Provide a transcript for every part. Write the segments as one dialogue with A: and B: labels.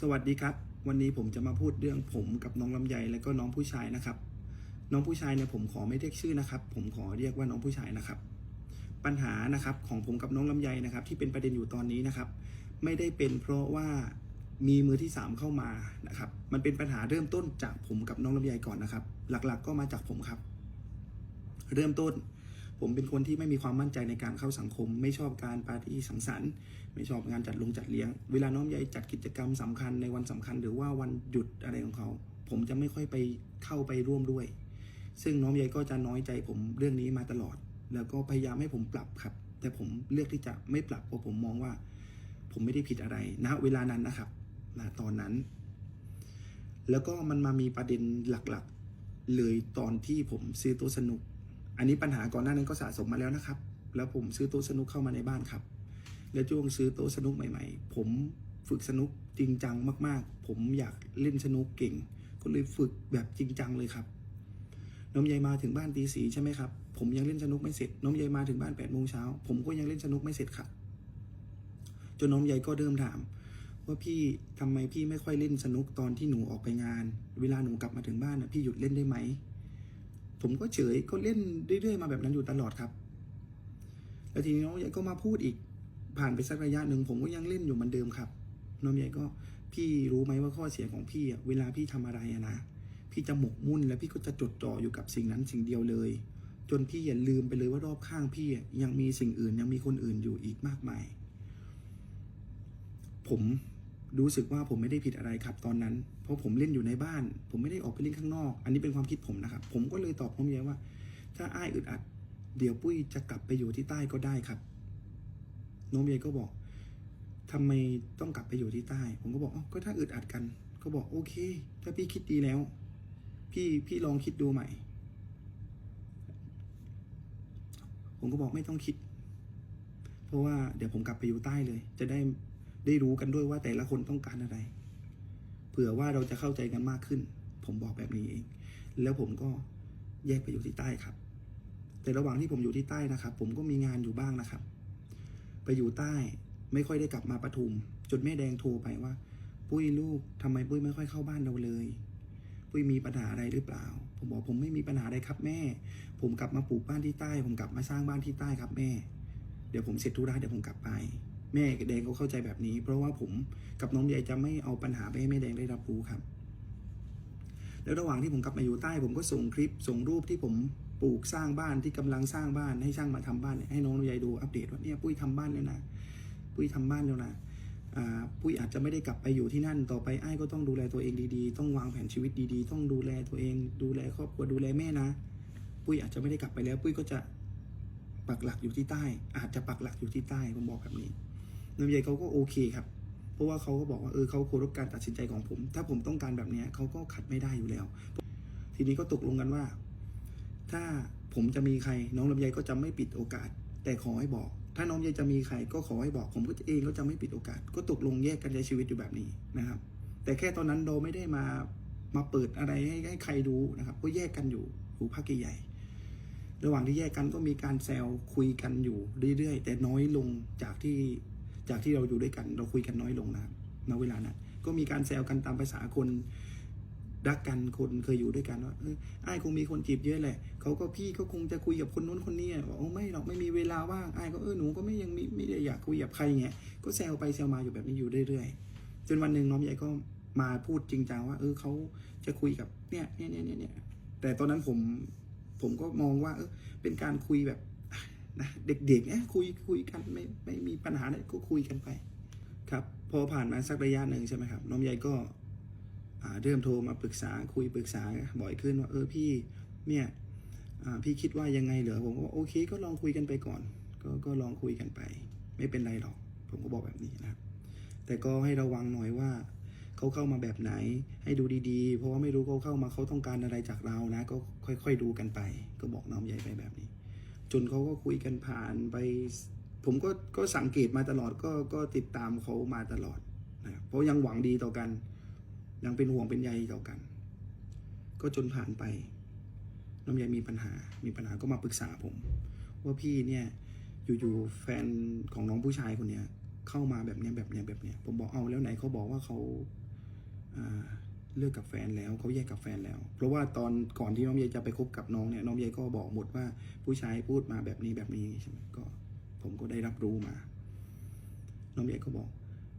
A: สวัสดีครับ วันนี้ผมจะมาพูดเรื่องผมกับน้องลำไยและก็น้องผู้ชายนะครับ น้องผู้ชายเนี่ยผมขอไม่เรียกชื่อนะครับ ผมขอเรียกว่าน้องผู้ชายนะครับ ปัญหานะครับของผมกับน้องลำไยนะครับ ที่เป็นประเด็นอยู่ตอนนี้นะครับ ไม่ได้เป็นเพราะว่ามีมือที่สามเข้ามานะครับ มันเป็นปัญหาเริ่มต้นจากผมกับน้องลำไยก่อนนะครับ หลักๆก็มาจากผมครับ เริ่มต้น ผมเป็นคนที่ไม่มีความมั่นใจในการเข้าสังคม ไม่ชอบการปาร์ตี้สังสรรค์ ไม่ชอบงานจัดลงจัดเลี้ยง เวลาน้องใหญ่จัดกิจกรรมสำคัญในวันสำคัญ หรือว่าวันหยุดอะไรของเขา ผมจะไม่ค่อยไปเข้าไปร่วมด้วย ซึ่งน้องใหญ่ก็จะน้อยใจผมเรื่องนี้มาตลอด แล้วก็พยายามให้ผมปรับครับ แต่ผมเลือกที่จะไม่ปรับเพราะผมมองว่า ผมไม่ได้ผิดอะไรณเวลานั้นนะครับณตอนนั้น แล้วก็มันมามีประเด็นหลักๆ เลยตอนที่ผมซื้อต๊ะสนุก อันนี้ปัญหาก่อนหน้านั้นก็สะสมมาแล้วนะครับ แล้วผมซื้อโต๊ะสนุกเข้ามาในบ้านครับ และช่วงซื้อโต๊ะสนุกใหม่ ๆ ผมฝึกสนุกจริงจังมาก ๆ ผมอยากเล่นสนุกเก่ง ก็เลยฝึกแบบจริงจังเลยครับ น้องใยมาถึงบ้านตีสีใช่ไหมครับ ผมยังเล่นสนุกไม่เสร็จ น้องใยมาถึงบ้านแปดโมงเช้า ผมก็ยังเล่นสนุกไม่เสร็จครับ จนน้องใยก็เริ่มถามว่าพี่ทำไมพี่ไม่ค่อยเล่นสนุกตอนที่หนูออกไปงาน เวลาหนูกลับมาถึงบ้านนะพี่หยุดเล่นได้ไหม ผมก็เฉยก็เล่นเรื่อยๆมาแบบนั้นอยู่ตลอดครับ แล้วทีนี้น้องใหญ่ก็มาพูดอีกผ่านไปสักระยะหนึ่งผมก็ยังเล่นอยู่เหมือนเดิมครับ น้องใหญ่ก็พี่รู้ไหมว่าข้อเสียของพี่อะเวลาพี่ทำอะไรนะพี่จะหมกมุ่นแล้วพี่ก็จะจดจ่ออยู่กับสิ่งนั้นสิ่งเดียวเลย จนพี่อย่าลืมไปเลยว่ารอบข้างพี่ยังมีสิ่งอื่นยังมีคนอื่นอยู่อีกมากมาย ผม รู้สึกว่าผมไม่ได้ผิดอะไรครับตอนนั้น เพราะผมเล่นอยู่ในบ้าน ผมไม่ได้ออกไปเล่นข้างนอก อันนี้เป็นความคิดผมนะครับ ผมก็เลยตอบน้องใหญ่ว่า ถ้าอ้ายอึดอัด เดี๋ยวปุ้ยจะกลับไปอยู่ที่ใต้ก็ได้ครับ น้องเบียก็บอกทำไมต้องกลับไปอยู่ที่ใต้ ผมก็บอกอ๋อก็ถ้าอึดอัดกัน ก็บอกโอเค ถ้าพี่คิดดีแล้ว พี่พี่ลองคิดดูใหม่ ผมก็บอกไม่ต้องคิด เพราะว่าเดี๋ยวผมกลับไปอยู่ใต้เลย จะได้ ได้รู้กันด้วยว่าแต่ละคนต้องการอะไร เผื่อว่าเราจะเข้าใจกันมากขึ้น ผมบอกแบบนี้เอง แล้วผมก็แยกไปอยู่ที่ใต้ครับ แต่ระหว่างที่ผมอยู่ที่ใต้นะครับ ผมก็มีงานอยู่บ้างนะครับ ไปอยู่ใต้ไม่ค่อยได้กลับมาปทุม จนแม่แดงโทรไปว่า ปุ้ยลูกทำไมปุ้ยไม่ค่อยเข้าบ้านเราเลย ปุ้ยมีปัญหาอะไรหรือเปล่า ผมบอกผมไม่มีปัญหาอะไรครับแม่ ผมกลับมาปลูกบ้านที่ใต้ ผมกลับมาสร้างบ้านที่ใต้ครับแม่ เดี๋ยวผมเสร็จธุระเดี๋ยวผมกลับไป แม่แดงก็เข้าใจแบบนี้ เพราะว่าผมกับน้องใหญ่จะไม่เอาปัญหาไปให้แม่แดงได้รับรู้ครับ แล้วระหว่างที่ผมกลับมาอยู่ใต้ ผมก็ส่งคลิปส่งรูปที่ผมปลูกสร้างบ้านที่กำลังสร้างบ้านให้ช่างมาทำบ้านให้น้องลำไยดูอัปเดตว่าเนี่ยปุ้ยทำบ้านแล้วนะปุ้ยทำบ้านแล้วนะปุ้ยอาจจะไม่ได้กลับไปอยู่ที่นั่นต่อไปไอ้ก็ต้องดูแลตัวเองดีๆ ต้องวางแผนชีวิตดีๆ ต้องดูแลตัวเอง ดูแลครอบครัวดูแลแม่นะ ปุ้ยอาจจะไม่ได้กลับไปแล้ว ปุ้ยก็จะปักหลักอยู่ที่ใต้ อาจจะปักหลักอยู่ที่ใต้ผมบอกแบบนี้ น้ำใยเขาก็โอเคครับ เพราะว่าเขาก็บอกว่าเออเขาเคารพการตัดสินใจของผม ถ้าผมต้องการแบบนี้เขาก็ขัดไม่ได้อยู่แล้ว ทีนี้ก็ตกลงกันว่า ถ้าผมจะมีใครน้องลำไยก็จะไม่ปิดโอกาส แต่ขอให้บอก ถ้าน้องลำไยจะมีใครก็ขอให้บอก ผมก็เองก็จะไม่ปิดโอกาส ก็ตกลงแยกกันใช้ชีวิตอยู่แบบนี้นะครับ แต่แค่ตอนนั้นเราไม่ได้มามาเปิดอะไรให้ให้ใครดูนะครับ ก็แยกกันอยู่อยู่พักใหญ่ระหว่างที่แยกกันก็มีการแซวคุยกันอยู่เรื่อยๆ แต่น้อยลงจากที่ จากที่เราอยู่ด้วยกัน เราคุยกันน้อยลงนะครับณเวลานั้นก็มีการแซวกันตามภาษาคนรักกันคนเคยอยู่ด้วยกันว่าเออไอ้คงมีคนจีบเยอะแหละเขาก็พี่ก็คงจะคุยกับคนนู้นคนนี้บอกโอ้ไม่หรอกไม่มีเวลาว่างไอ้ก็เออหนูก็ไม่ยังมีไม่ได้อยากคุยกับใครเงี้ยก็แซวไปแซวมาอยู่แบบนี้อยู่เรื่อยๆจนวันหนึ่งน้องใหญ่ก็มาพูดจริงจังว่า เออเขาจะคุยกับเนี่ยเนี่ยเนี่ยเนี่ยเนี่ยแต่ตอนนั้นผมผมก็มองว่าเออเป็นการคุยแบบ นะเด็กๆเนี่ยคุยคุยกันไม่ไม่มีปัญหาอะไรก็คุยกันไป ครับพอผ่านมาสักระยะหนึ่งใช่ไหมครับน้องใหญ่ก็เริ่มโทรมาปรึกษาคุยปรึกษาบ่อยขึ้นว่าเออพี่เนี่ยพี่คิดว่ายังไงเหรอผมก็บอกโอเคก็ลองคุยกันไปก่อน ก็ก็ลองคุยกันไป ไม่เป็นไรหรอก ผมก็บอกแบบนี้นะครับ แต่ก็ให้ระวังหน่อยว่าเขาเข้ามาแบบไหนให้ดูดีๆ เพราะว่าไม่รู้เขาเข้ามาเขาต้องการอะไรจากเรานะ ก็ค่อยๆดูกันไป ก็บอกน้องใหญ่ไปแบบนี้ จนเขาก็คุยกันผ่านไป ผมก็ก็สังเกตมาตลอดก็ก็ติดตามเขามาตลอดนะเพราะยังหวังดีต่อกัน ยังเป็นห่วงเป็นใยต่อกัน ก็จนผ่านไป น้ำยายมีปัญหา มีปัญหาก็มาปรึกษาผม ว่าพี่เนี่ยอยู่ๆแฟนของน้องผู้ชายคนเนี้ยเข้ามาแบบเนี้ยแบบเนี้ยแบบเนี้ยผมบอกเอาแล้วไหนเขาบอกว่าเขาอ่า เลิกกับแฟนแล้วเขาแยกกับแฟนแล้ว เพราะว่าตอนก่อนที่น้องเยจะไปคบกับน้องเนี่ยน้องเยก็บอกหมดว่าผู้ชายพูดมาแบบนี้แบบนี้ใช่ไหมก็ผมก็ได้รับรู้มา น้องเยก็บอก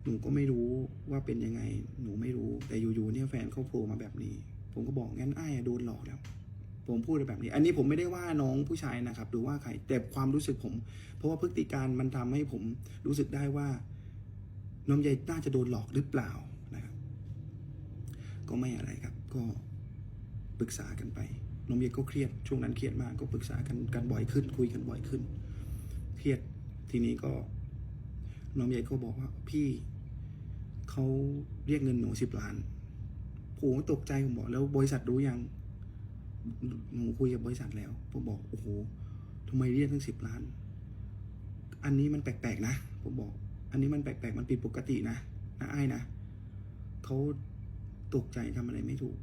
A: หนูก็ไม่รู้ว่าเป็นยังไง หนูไม่รู้แต่อยู่ๆเนี่ยแฟนเขาโผล่มาแบบนี้ ผมก็บอกงั้นไอ้โดนหลอกแล้ว ผมพูดแบบนี้ อันนี้ผมไม่ได้ว่าน้องผู้ชายนะครับหรือว่าใครแต่ความรู้สึกผม เพราะว่าพฤติการมันทำให้ผมรู้สึกได้ว่า น้องใยน่าจะโดนหลอกหรือเปล่า ก็ไม่อะไรครับ ก็ปรึกษากันไปน้องเยก็เครียดช่วงนั้นเครียดมากก็ปรึกษากันกันบ่อยขึ้น คุยกันบ่อยขึ้น เครียดทีนี้ก็น้องเยก็บอกว่าพี่เขาเรียกเงินหนูสิบล้านผมก็ตกใจผมบอกแล้วบริษัทรู้ยังหนูคุยกับบริษัทแล้วผมบอกโอ้โหทำไมเรียกตั้งสิบล้าน อันนี้มันแปลกๆนะผมบอก อันนี้มันแปลกๆมันผิดปกตินะนะไอ้ายนะเขา ตกใจทำอะไรไม่ถูก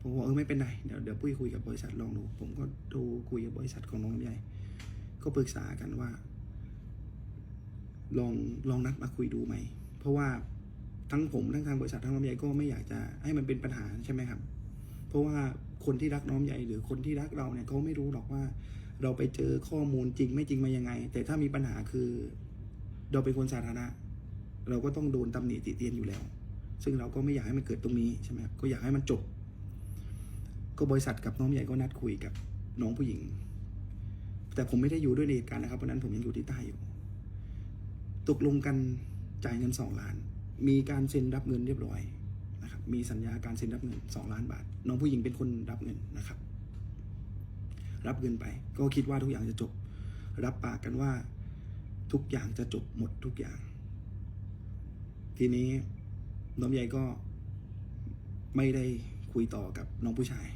A: ผมบอกเออไม่เป็นไรเดี๋ยวเดี๋ยวปุ้ยคุยกับบริษัทลองดู ผมก็โทรคุยกับบริษัทของน้องลำไยก็ปรึกษากันว่า ลองลองนัดมาคุยดูไหม เพราะว่าทั้งผมทั้งทางบริษัททั้งลำไยก็ไม่อยากจะให้มันเป็นปัญหาใช่ไหมครับ เพราะว่าคนที่รักน้องใหญ่หรือคนที่รักเราเนี่ยเขาไม่รู้หรอกว่า เราไปเจอข้อมูลจริงไม่จริงมายังไง แต่ถ้ามีปัญหาคือ เราเป็นคนสาธารณะ เราก็ต้องโดนตำหนิติเตียนอยู่แล้ว ซึ่งเราก็ไม่อยากให้มันเกิดตรงนี้ใช่ไหมครับก็อยากให้มันจบ ก็บริษัทกับน้องใหญ่ก็นัดคุยกับน้องผู้หญิง แต่ผมไม่ได้อยู่ด้วยในเหตุการณ์นะครับเพราะฉะนั้นผมยังอยู่ที่ใต้อยู่ ตกลงกันจ่ายเงินสองล้าน มีการเซ็นรับเงินเรียบร้อยนะครับมีสัญญาการเซ็นรับเงินสองล้านบาท น้องผู้หญิงเป็นคนรับเงินนะครับ รับเงินไป ก็คิดว่าทุกอย่างจะจบ รับปากกันว่าทุกอย่างจะจบหมดทุกอย่าง ทีนี้ น้องใหญ่ก็ไม่ได้คุยต่อกับน้องผู้ชาย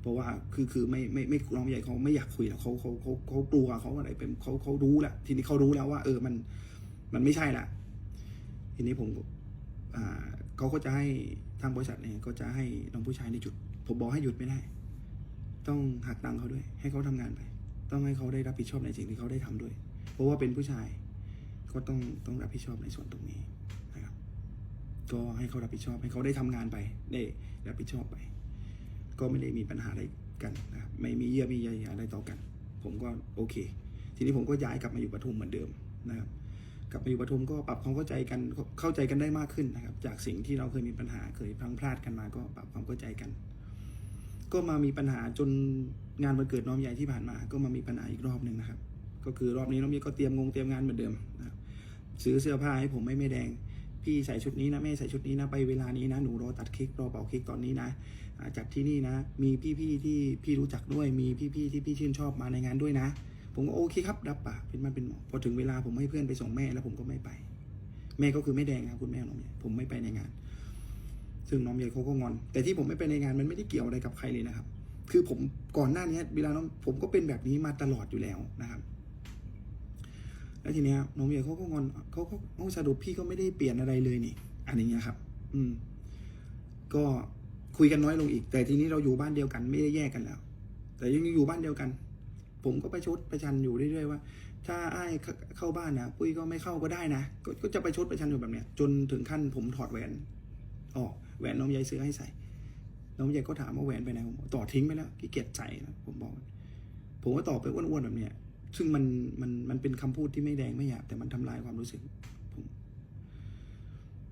A: เพราะว่าคือคือไม่ไม่ไม่น้องใหญ่เขาไม่อยากคุยแล้วเขาเขาเขาเขากลัวเขาอะไรเป็นเขาเขารู้แหละทีนี้เขารู้แล้วว่า เออมันมันไม่ใช่ละทีนี้ผมอ่าเขาก็จะให้ทางบริษัทเนี่ยก็จะให้น้องผู้ชายในจุด ผมบอกให้หยุดไม่ได้ ต้องหักตังเขาด้วย ให้เขาทำงานไป ต้องให้เขาได้รับผิดชอบในสิ่งที่เขาได้ทำด้วย เพราะว่าเป็นผู้ชายก็ต้องต้องรับผิดชอบในส่วนตรงนี้ ก็ให้เขารับผิดชอบให้เขาได้ทำงานไปได้รับผิดชอบไป ก็ไม่ได้มีปัญหาอะไรกันนะครับไม่มีเยื่อมีใยอะไรต่อกัน ผมก็โอเค ทีนี้ผมก็ย้ายกลับมาอยู่ปทุมเหมือนเดิมนะครับ กลับมาอยู่ปทุมก็ปรับความเข้าใจกันเข้าใจกันได้มากขึ้นนะครับ จากสิ่งที่เราเคยมีปัญหาเคยพลังพลาดกันมา ก็ปรับความเข้าใจกัน ก็มามีปัญหาจนงานวันเกิดน้องใหญ่ที่ผ่านมา ก็มามีปัญหาอีกรอบหนึ่งนะครับ ก็คือรอบนี้น้องใหญ่ก็เตรียมงงเตรียมงานเหมือนเดิมนะครับซื้อเสื้อผ้าให้ผมไม่ไม่แดง พี่ใส่ชุดนี้นะแม่ใส่ชุดนี้นะไปเวลานี้นะหนูรอตัดเค้กรอเป่าเค้กตอนนี้นะจัดที่นี่นะ มีพี่ๆที่พี่รู้จักด้วยมีพี่ๆที่พี่ชื่นชอบมาในงานด้วยนะ ผมก็โอเคครับรับปากเป็นมันเป็นหมอพอถึงเวลาผมให้เพื่อนไปส่งแม่แล้วผมก็ไม่ไป แม่ก็คือแม่แดงครับคุณแม่น้องใหญ่ผมไม่ไปในงาน ซึ่งน้องใหญ่เขาก็งอน แต่ที่ผมไม่ไปในงานมันไม่ได้เกี่ยวอะไรกับใครเลยนะครับ คือผมก่อนหน้านี้เวลาน้องผมก็เป็นแบบนี้มาตลอดอยู่แล้วนะครับ แล้วทีเนี้ยน้องใหญ่เขาก็งอนเขาก็เอาสรุปพี่ก็ไม่ได้เปลี่ยนอะไรเลยนี่อันนี้ครับ อืม ก็คุยกันน้อยลงอีก แต่ทีนี้เราอยู่บ้านเดียวกันไม่ได้แยกกันแล้ว แต่ยังอยู่บ้านเดียวกัน ผมก็ไปชดประชันอยู่เรื่อยๆว่า ถ้าไอ้เข้าบ้านนะปุ้ยก็ไม่เข้าก็ได้นะกก็จะไปชดประชันอยู่แบบเนี้ย จนถึงขั้นผมถอดแหวนออกแหวนน้องใหญ่ซื้อให้ใส่ น้องใหญ่ก็ถามว่าแหวนไปไหนผมต่อทิ้งไปแล้วขี้เกียจใส่นะผมบอก ผมก็ตอบไปอ้วนๆแบบเนี้ย ซึ่งมันมันมันเป็นคำพูดที่ไม่แดงไม่หยาบแต่มันทำลายความรู้สึก ผม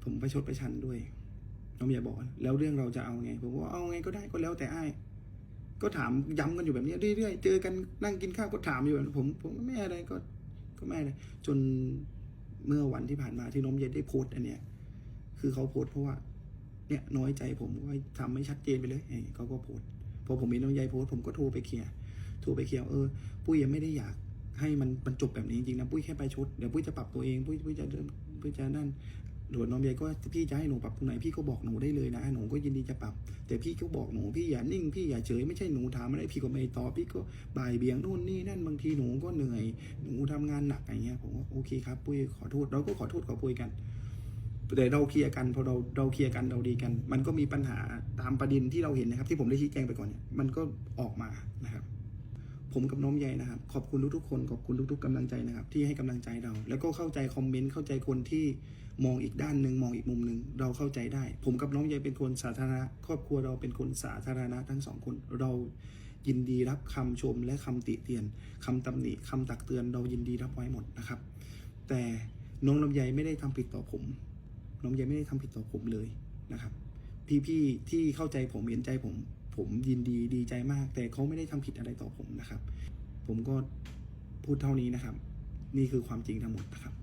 A: ผมไปชดไปชันด้วยน้องใหญ่บอก แล้วเรื่องเราจะเอาไง ผมว่าเอาไงก็ได้ก็แล้วแต่อ้ายก็ถามย้ำกันอยู่แบบนี้เรื่อยๆเจอกันนั่งกินข้าวก็ถามอยู่แบบนั้ผม ผมก็ไม่อะไรก็ ก็ไม่อะไรจนเมื่อวันที่ผ่านมาที่น้องเย็นได้โพสต์อันเนี้ยคือเขาโพสต์เพราะว่า เนี่ยน้อยใจผมก็ทำไม่ชัดเจนไปเลยเขาก็โพสต์พอผมเห็นน้องใยโพสต์ผมก็โทรไปเคลียร์โทรไปเคลียร์เออปุ้ยยังไม่ได้อยาก ให้มันมันจบแบบนี้จริงๆนะปุ้ยแค่ไปชุดเดี๋ยวปุ้ยจะปรับตัวเองปุ้ยปุ้ยจะนปุ้ยจะนั่นหลวงน้องใหญ่ก็พี่จะให้หนูปรับตรงไหนพี่ก็บอกหนูได้เลยนะหนูก็ยินดีจะปรับ แต่พี่ก็บอกหนูพี่อย่านิ่งพี่อย่าเฉยไม่ใช่หนูถามอะไรพี่ก็ไม่ตอบพี่ก็บ่ายเบี่ยงนู่นนี่นั่นบางทีหนูก็เหนื่อยหนูทำงานหนักอย่างเงี้ยผมก็โอเคครับปุ้ยขอโทษเราก็ขอโทษขอโพยกันแต่เราเคลียร์กันพอเราเราเคลียร์กันเราดีกัน มันก็มีปัญหาตามประเด็นที่เราเห็นนะครับ ที่ผมได้ชี้แจงไปก่อนเนี่ยมันก็ออกมานะ ผมกับน้องใหญ่นะครับ ขอบคุณทุกๆคนขอบคุณทุกๆกำลังใจนะครับ ที่ให้กำลังใจเรา แล้วก็เข้าใจคอมเมนต์เข้าใจคนที่มองอีกด้านหนึ่งมองอีกมุมหนึ่งเราเข้าใจได้ ผมกับน้องใหญ่เป็นคนสาธารณะ ครอบครัวเราเป็นคนสาธารณะทั้งสองคนเรายินดีรับคำชมและคำติเตียนคำตำหนิคำตักเตือน เรายินดีรับไว้หมดนะครับ แต่น้องลำไยไม่ได้ทำผิดต่อผม น้องลำไยไม่ได้ทำผิดต่อผมเลยนะครับ พี่ๆที่เข้าใจผมเห็นใจผม ผมยินดีดีใจมาก แต่เขาไม่ได้ทำผิดอะไรต่อผมนะครับ ผมก็พูดเท่านี้นะครับ นี่คือความจริงทั้งหมดนะครับ